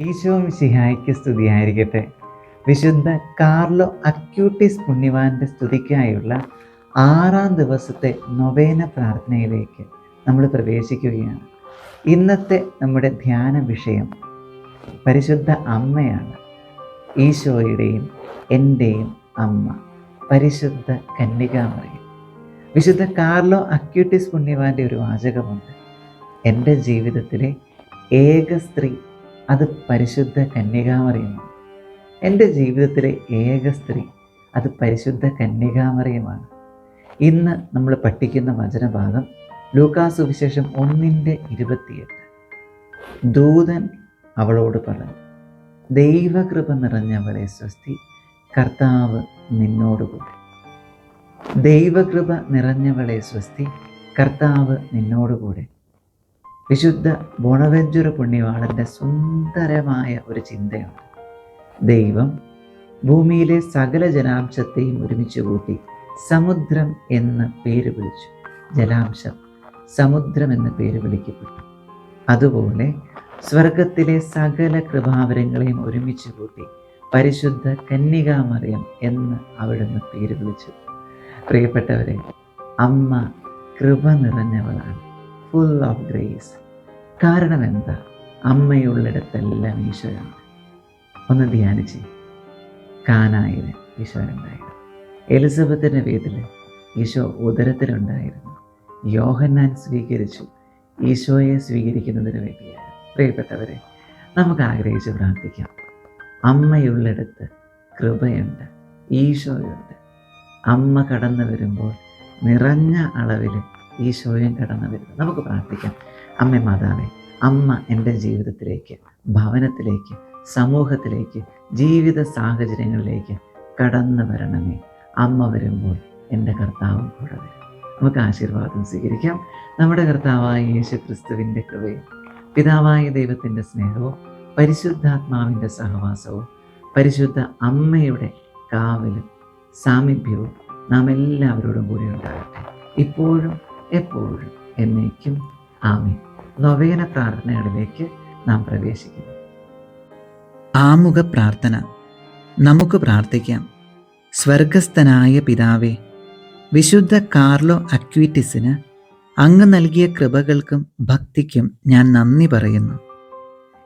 ഈശോ സിഹായിക്ക് സ്തുതിയായിരിക്കട്ടെ. വിശുദ്ധ Carlo Acutis പുണ്യവാന്റെ സ്തുതിക്കായുള്ള ആറാം ദിവസത്തെ നൊവേന പ്രാർത്ഥനയിലേക്ക് നമ്മൾ പ്രവേശിക്കുകയാണ്. ഇന്നത്തെ നമ്മുടെ ധ്യാന വിഷയം പരിശുദ്ധ അമ്മയാണ്. ഈശോയുടെയും എന്റെയും അമ്മ. പരിശുദ്ധ കന്യകാമറിയം വിശുദ്ധ കാർലോ അക്യൂട്ടിസ് പുണ്യവാന്റെ ഒരു വാചകമുണ്ട്. എന്റെ ജീവിതത്തിലെ ഏക സ്ത്രീ അത് പരിശുദ്ധ കന്യകാമറിയമാണ്. എന്റെ ജീവിതത്തിലെ ഏക സ്ത്രീ അത് പരിശുദ്ധ കന്യകാമറിയമാണ്. ഇന്ന് നമ്മൾ പഠിക്കുന്ന വചനഭാഗം ലൂക്കാസ് സുവിശേഷം ഒന്നിന്റെ ഇരുപത്തിയെട്ട്. ദൂതൻ അവളോട് പറഞ്ഞു ദൈവകൃപ നിറഞ്ഞവളെ സ്വസ്തി കർത്താവ് നിന്നോടുകൂടെ. ദൈവകൃപ നിറഞ്ഞവളെ സ്വസ്തി കർത്താവ് നിന്നോടുകൂടെ. വിശുദ്ധ ബോണവെഞ്ചുറ പുണ്യവാളന്റെ സുന്ദരമായ ഒരു ചിന്തയാണ് ദൈവം ഭൂമിയിലെ സകല ജലാംശത്തെയും ഒരുമിച്ച് കൂട്ടി സമുദ്രം എന്ന് പേര് വിളിച്ചു. ജലാംശം സമുദ്രം എന്ന് പേര് വിളിക്കപ്പെട്ടു. അതുപോലെ സ്വർഗത്തിലെ സകല കൃപാവരങ്ങളെയും ഒരുമിച്ച് കൂട്ടി പരിശുദ്ധ കന്യകാമറിയം എന്ന് അവിടുന്ന് പേര് വിളിച്ചു. പ്രിയപ്പെട്ടവരെ അമ്മ കൃപ നിറഞ്ഞവളാണ്. ഫുൾ ഓഫ് ഗ്രേസ് കാരണം എന്താ അമ്മയുള്ളിടത്തെല്ലാം ഈശോയാണ്. ഒന്ന് ധ്യാനിച്ച്. കാനായിൽ ഈശോയുണ്ടായിരുന്നു എലിസബത്തിന്റെ വീട്ടിൽ ഈശോ ഉദരത്തിലുണ്ടായിരുന്നു. യോഹന്നാൻ സ്വീകരിച്ചു. ഈശോയെ സ്വീകരിക്കുന്നതിന് വേണ്ടിയാണ്. പ്രിയപ്പെട്ടവരെ നമുക്ക് ആഗ്രഹിച്ച് പ്രാർത്ഥിക്കാം. അമ്മയുള്ളിടത്ത് കൃപയുണ്ട് ഈശോയുണ്ട്. അമ്മ കടന്നു വരുമ്പോൾ നിറഞ്ഞ അളവിൽ ഈശോയും കടന്നു വരുന്നു. നമുക്ക് പ്രാർത്ഥിക്കാം. അമ്മ മാതാവേ അമ്മ എന്റെ ജീവിതത്തിലേക്ക് ഭവനത്തിലേക്ക് സമൂഹത്തിലേക്ക് ജീവിത സാഹചര്യങ്ങളിലേക്ക് കടന്നു വരണമേ. അമ്മ വരുമ്പോൾ എന്റെ കർത്താവും കൂടെ വരും. നമുക്ക് ആശീർവാദം സ്വീകരിക്കാം. നമ്മുടെ കർത്താവായ യേശു ക്രിസ്തുവിന്റെ കൃപയും പിതാവായ ദൈവത്തിന്റെ സ്നേഹവും പരിശുദ്ധാത്മാവിന്റെ സഹവാസവും പരിശുദ്ധ അമ്മയുടെ കാവലും സാമീപ്യവും നാം എല്ലാവരോടും കൂടി ഉണ്ടാകട്ടെ. ഇപ്പോഴും എപ്പോഴും എന്നേക്കും ആമേ നൊവേന പ്രാർത്ഥനകളിലേക്ക് നാം പ്രവേശിക്കുന്നു. ആമുഖ പ്രാർത്ഥന. നമുക്ക് പ്രാർത്ഥിക്കാം. സ്വർഗസ്ഥനായ പിതാവേ വിശുദ്ധ കാർലോ അക്വിറ്റിസിന് അങ്ങ് നൽകിയ കൃപകൾക്കും ഭക്തിക്കും ഞാൻ നന്ദി പറയുന്നു.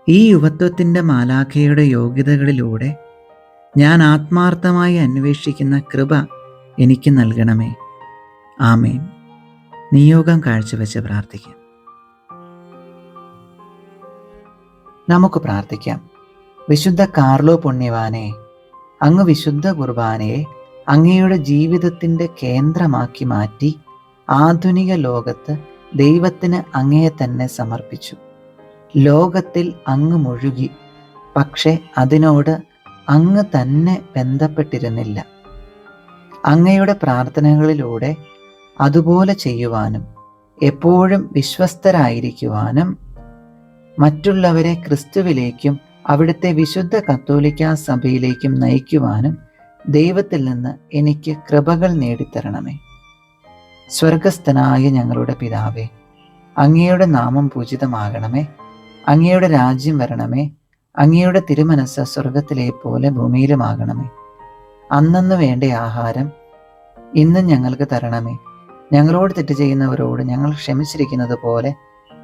ഈ യുവത്വത്തിന്റെ മാലാഖയുടെ യോഗ്യതകളിലൂടെ ഞാൻ ആത്മാർത്ഥമായി അന്വേഷിക്കുന്ന കൃപ എനിക്ക് നൽകണമേ. ആമേൻ. നിയോഗം കാഴ്ചവെച്ച് പ്രാർത്ഥിക്കാം. നമുക്ക് പ്രാർത്ഥിക്കാം. വിശുദ്ധ കാർലോ പുണ്യവാനെ അങ്ങ് വിശുദ്ധ കുർബാനയെ അങ്ങയുടെ ജീവിതത്തിന്റെ കേന്ദ്രമാക്കി മാറ്റി ആധുനിക ലോകത്ത് ദൈവത്തിന് അങ്ങയെ തന്നെ സമർപ്പിച്ചു. ലോകത്തിൽ അങ്ങ് മുഴുകി പക്ഷെ അതിനോട് അങ്ങ് തന്നെ ബന്ധപ്പെട്ടിരുന്നില്ല. അങ്ങയുടെ പ്രാർത്ഥനകളിലൂടെ അതുപോലെ ചെയ്യുവാനും എപ്പോഴും വിശ്വസ്തരായിരിക്കുവാനും മറ്റുള്ളവരെ ക്രിസ്തുവിലേക്കും അവിടുത്തെ വിശുദ്ധ കത്തോലിക്ക സഭയിലേക്കും നയിക്കുവാനും ദൈവത്തിൽ നിന്ന് എനിക്ക് കൃപകൾ നേടിത്തരണമേ. സ്വർഗസ്ഥനായ ഞങ്ങളുടെ പിതാവേ അങ്ങയുടെ നാമം പൂജിതമാകണമേ. അങ്ങയുടെ രാജ്യം വരണമേ. അങ്ങയുടെ തിരുമനസ് സ്വർഗത്തിലെ പോലെ ഭൂമിയിലുമാകണമേ. അന്നന്ന് വേണ്ട ആഹാരം ഇന്നും ഞങ്ങൾക്ക് തരണമേ. ഞങ്ങളോട് തെറ്റ് ചെയ്യുന്നവരോട് ഞങ്ങൾ ക്ഷമിച്ചിരിക്കുന്നത് പോലെ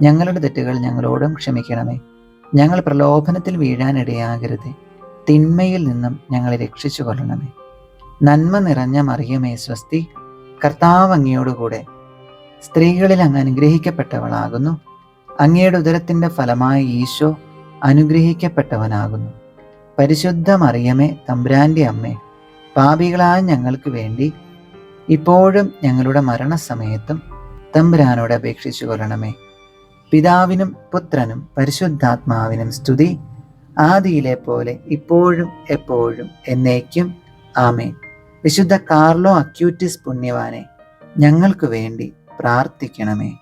ഞങ്ങളുടെ തെറ്റുകൾ ഞങ്ങളോടും ക്ഷമിക്കണമേ. ഞങ്ങൾ പ്രലോഭനത്തിൽ വീഴാനിടയാകരുത്. തിന്മയിൽ നിന്നും ഞങ്ങളെ രക്ഷിച്ചു കൊള്ളണമേ നന്മ നിറഞ്ഞ മറിയമേ സ്വസ്തി. കർത്താവ് അങ്ങയോടുകൂടെ സ്ത്രീകളിൽ അങ്ങ് അനുഗ്രഹിക്കപ്പെട്ടവളാകുന്നു. അങ്ങയുടെ ഉദരത്തിന്റെ ഫലമായ ഈശോ അനുഗ്രഹിക്കപ്പെട്ടവനാകുന്നു. പരിശുദ്ധ മറിയമേ തമ്പുരാന്റെ അമ്മേ പാപികളായ ഞങ്ങൾക്ക് വേണ്ടി ഇപ്പോഴും ഞങ്ങളുടെ മരണസമയത്തും തമ്പുരാനോട് അപേക്ഷിച്ചു കൊള്ളണമേ. പിതാവിനും പുത്രനും പരിശുദ്ധാത്മാവിനും സ്തുതി ആദിയിലെ പോലെ ഇപ്പോഴും എപ്പോഴും എന്നേക്കും. ആമേ വിശുദ്ധ കാർലോ അക്യൂറ്റിസ് പുണ്യവാനെ ഞങ്ങൾക്ക് വേണ്ടി പ്രാർത്ഥിക്കണമേ.